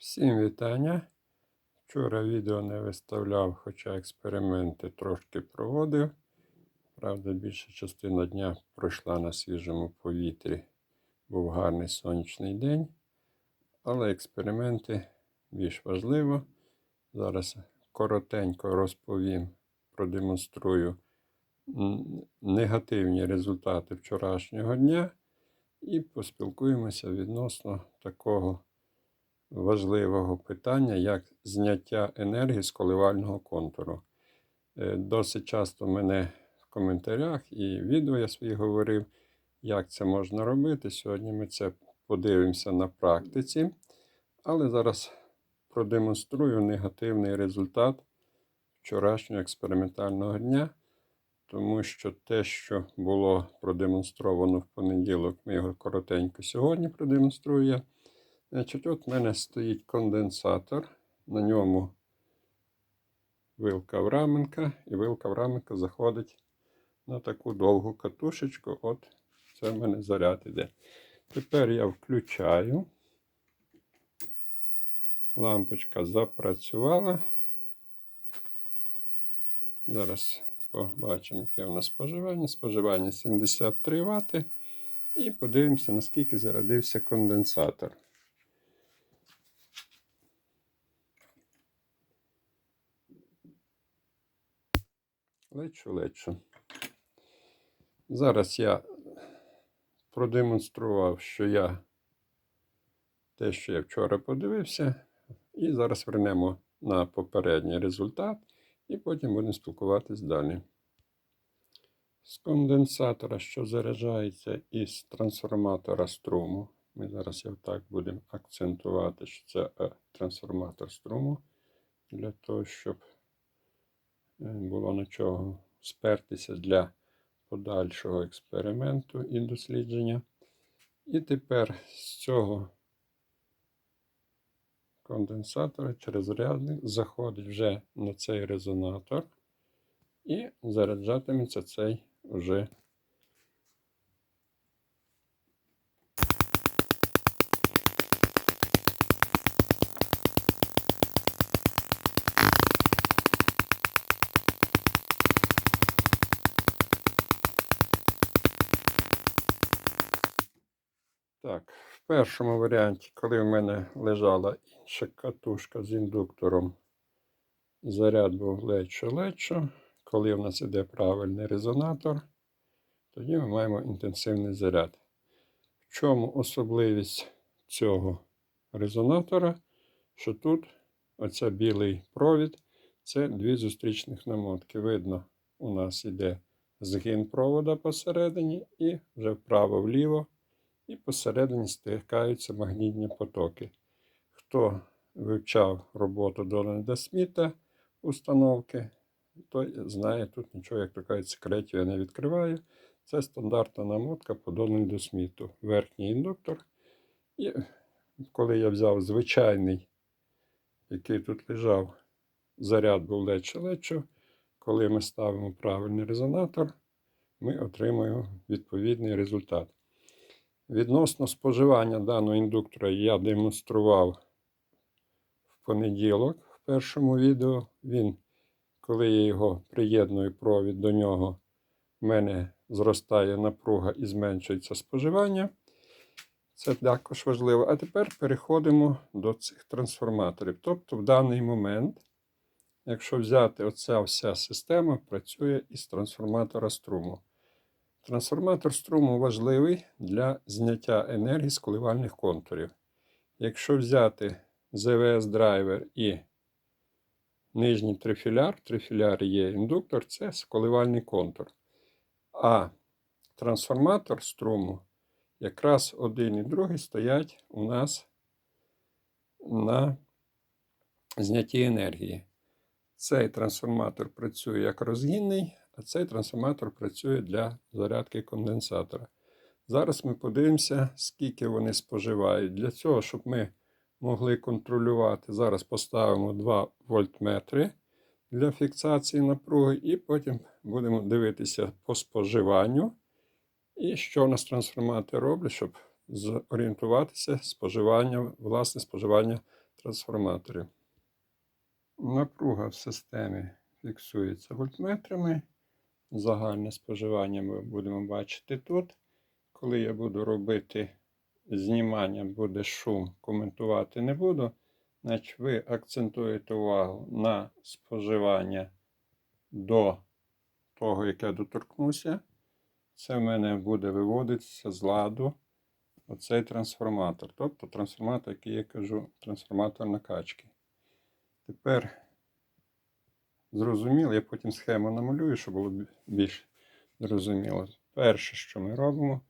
Всім вітання. Вчора відео не виставляв, хоча експерименти трошки проводив. Правда, більша частина дня пройшла на свіжому повітрі. Був гарний сонячний день. Але експерименти більш важливо. Зараз коротенько розповім, продемонструю негативні результати вчорашнього дня і поспілкуємося відносно такого важливого питання, як зняття енергії з коливального контуру. Е, Досить часто мене в коментарях і відео я свої говорив, як це можна робити. Сьогодні ми це подивимося на практиці, але зараз продемонструю негативний результат вчорашнього експериментального дня. Тому що те, що було продемонстровано в понеділок, ми його коротенько сьогодні продемонструю я. Значить, от в мене стоїть конденсатор, на ньому вилка враменка, і вилка враменка заходить на таку довгу катушечку. От це в мене заряд іде. Тепер я включаю. Лампочка запрацювала. Зараз побачимо, яке у нас споживання. Споживання 73 Вт. І подивимося, наскільки зарядився конденсатор. Лечу, лечу. Зараз я продемонстрував, що я те, що я вчора подивився, і зараз вернемо на попередній результат, і потім будемо спілкуватись далі. З конденсатора, що заряджається із трансформатора струму. Ми зараз його так будемо акцентувати, що це е, трансформатор струму, для того, щоб було на чого спертися для подальшого експерименту і дослідження. І тепер з цього конденсатора через рядник заходить вже на цей резонатор і заряджатиметься цей вже. Першому варіанті, коли в мене лежала інша катушка з індуктором, заряд був лечо-лечо. Коли в нас іде правильний резонатор, тоді ми маємо інтенсивний заряд. В чому особливість цього резонатора? Що тут оця білий провід це дві зустрічних намотки. Видно, у нас іде згин провода посередині, і вже вправо-вліво, і посередині стикаються магнітні потоки. Хто вивчав роботу Дональда Сміта установки, той знає, тут нічого, як то кажуть, секретів я не відкриваю. Це стандартна намотка по Дональду Сміту. Верхній індуктор. І коли я взяв звичайний, який тут лежав, заряд був лечо-лечо. Коли ми ставимо правильний резонатор, ми отримуємо відповідний результат. Відносно споживання даного індуктора я демонстрував в понеділок в першому відео. Він коли я його приєдную провід до нього, в мене зростає напруга і зменшується споживання. Це також важливо. А тепер переходимо до цих трансформаторів. Тобто, в даний момент, якщо взяти оця вся система, працює із трансформатора струму. Трансформатор струму важливий для зняття енергії з коливальних контурів. Якщо взяти ЗВС драйвер і нижній трифіляр, трифіляр є індуктор, це коливальний контур. А трансформатор струму, якраз один і другий стоять у нас на знятті енергії. Цей трансформатор працює як розгінний, а цей трансформатор працює для зарядки конденсатора. Зараз ми подивимося, скільки вони споживають. Для цього, щоб ми могли контролювати. Зараз поставимо 2 вольтметри для фіксації напруги, і потім будемо дивитися по споживанню. І що у нас трансформатор роблять, щоб зорієнтуватися споживання, власне споживання трансформаторів. Напруга в системі фіксується вольтметрами. Загальне споживання ми будемо бачити тут. Коли я буду робити знімання, буде шум, коментувати не буду. Значить, ви акцентуєте увагу на споживання до того, як я доторкнуся. Це в мене буде виводитися з ладу оцей трансформатор. Тобто трансформатор, який я кажу, трансформатор накачки. Тепер зрозуміло, я потім схему намалюю, щоб було більш зрозуміло. Перше, що ми робимо,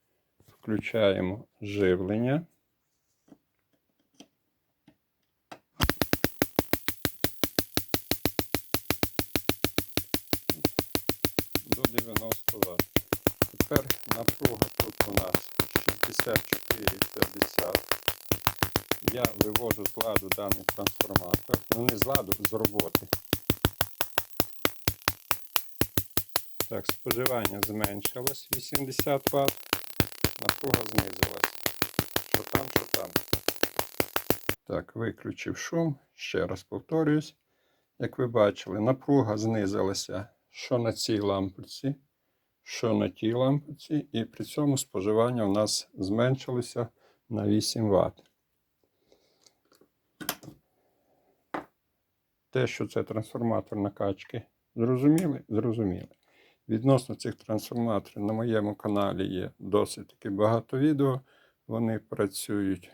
включаємо живлення. До 90 Вт. Тепер напруга тут у нас 64,50. Я вивожу з ладу даний трансформатор. Ну не з ладу, з роботи. Так, споживання зменшилось 80 Вт. Напруга знизилась. Що там, що там. Так, виключив шум. Ще раз повторююсь. Як ви бачили, напруга знизилася що на цій лампочці, що на тій лампочці, і при цьому споживання у нас зменшилося на 8 Вт. Те, що це трансформатор накачки, зрозуміли? Зрозуміли. Відносно цих трансформаторів на моєму каналі є досить таки багато відео. Вони працюють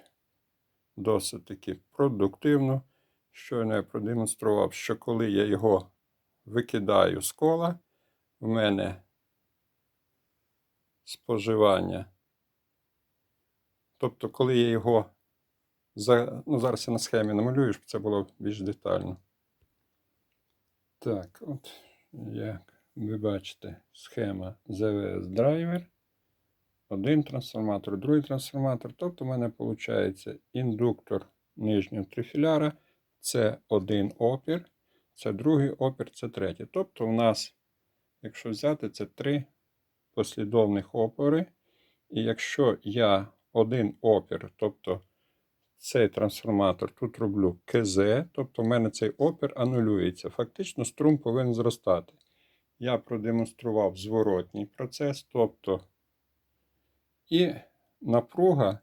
досить таки продуктивно. Щойно я продемонстрував, що коли я його викидаю з кола, в мене споживання. Тобто, коли я його за... ну, зараз я на схемі намалюю, щоб це було більш детально. Так, от, як ви бачите, схема ZVS драйвер. Один трансформатор, другий трансформатор. Тобто, в мене виходить індуктор нижнього трифіляра. Це один опір. Це другий опір, це третій. Тобто, у нас, якщо взяти, це три послідовних опори. І якщо я один опір, тобто цей трансформатор тут роблю КЗ, тобто в мене цей опір анулюється. Фактично струм повинен зростати. Я продемонстрував зворотній процес, тобто і напруга,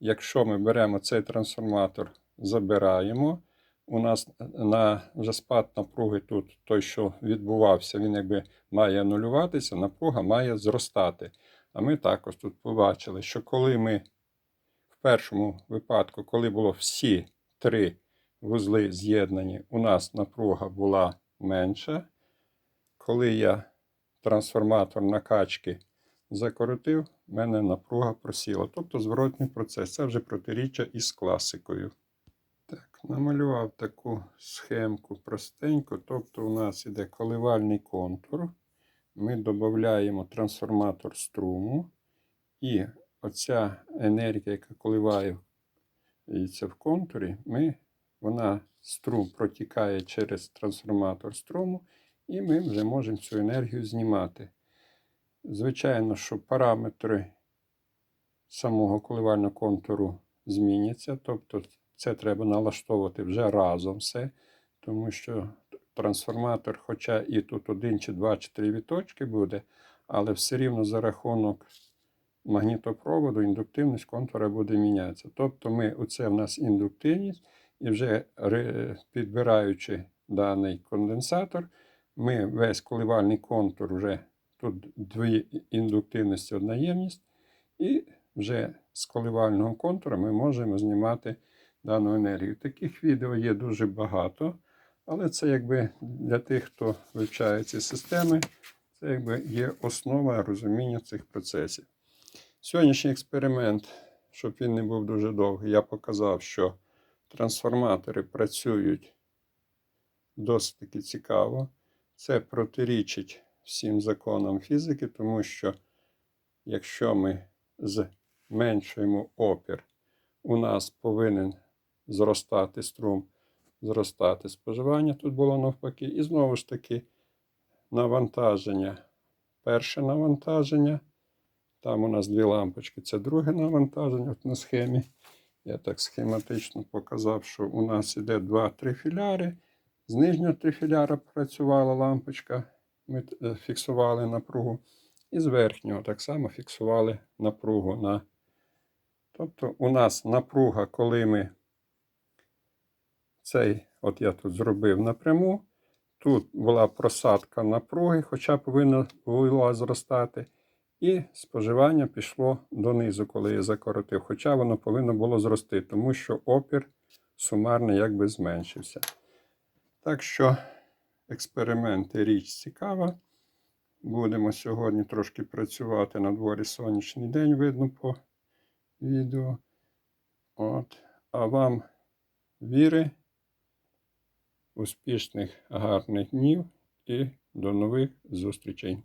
якщо ми беремо цей трансформатор, забираємо, у нас на вже спад напруги тут, той, що відбувався, він якби має анулюватися, напруга має зростати. А ми також тут побачили, що коли ми в першому випадку, коли було всі три вузли з'єднані, у нас напруга була менша. Коли я трансформатор накачки закоротив, в мене напруга просіла. Тобто зворотній процес. Це вже протиріччя із класикою. Так, намалював таку схемку простеньку. Тобто у нас іде коливальний контур. Ми додаємо трансформатор струму. І оця енергія, яка коливається в контурі, ми, вона струм протікає через трансформатор струму, і ми вже можемо цю енергію знімати. Звичайно, що параметри самого коливального контуру зміняться. Тобто це треба налаштовувати вже разом все, тому що трансформатор, хоча і тут один, чи два, чи три віточки буде, але все рівно за рахунок магнітопроводу індуктивність контура буде мінятися. Тобто ми, оце в нас індуктивність, і вже підбираючи даний конденсатор, ми весь коливальний контур вже тут дві індуктивності, одна ємність, і вже з коливального контура ми можемо знімати дану енергію. Таких відео є дуже багато, але це якби для тих, хто вивчає ці системи, це якби є основа розуміння цих процесів. Сьогоднішній експеримент, щоб він не був дуже довгий, я показав, що трансформатори працюють досить цікаво. Це протирічить всім законам фізики, тому що якщо ми зменшуємо опір, у нас повинен зростати струм, зростати споживання. Тут було навпаки. І знову ж таки навантаження. Перше навантаження. Там у нас дві лампочки. Це друге навантаження от на схемі. Я так схематично показав, що у нас іде 2-3 філяри. З нижнього трифіляра працювала лампочка, ми е, фіксували напругу. І з верхнього так само фіксували напругу. На... Тобто у нас напруга, коли ми цей, от я тут зробив напряму, тут була просадка напруги, хоча повинна була зростати. І споживання пішло донизу, коли я закоротив. Хоча воно повинно було зрости, тому що опір сумарний якби зменшився. Так що експерименти річ цікава. Будемо сьогодні трошки працювати на дворі сонячний день, видно по відео. От. А вам віри, успішних, гарних днів і до нових зустрічей.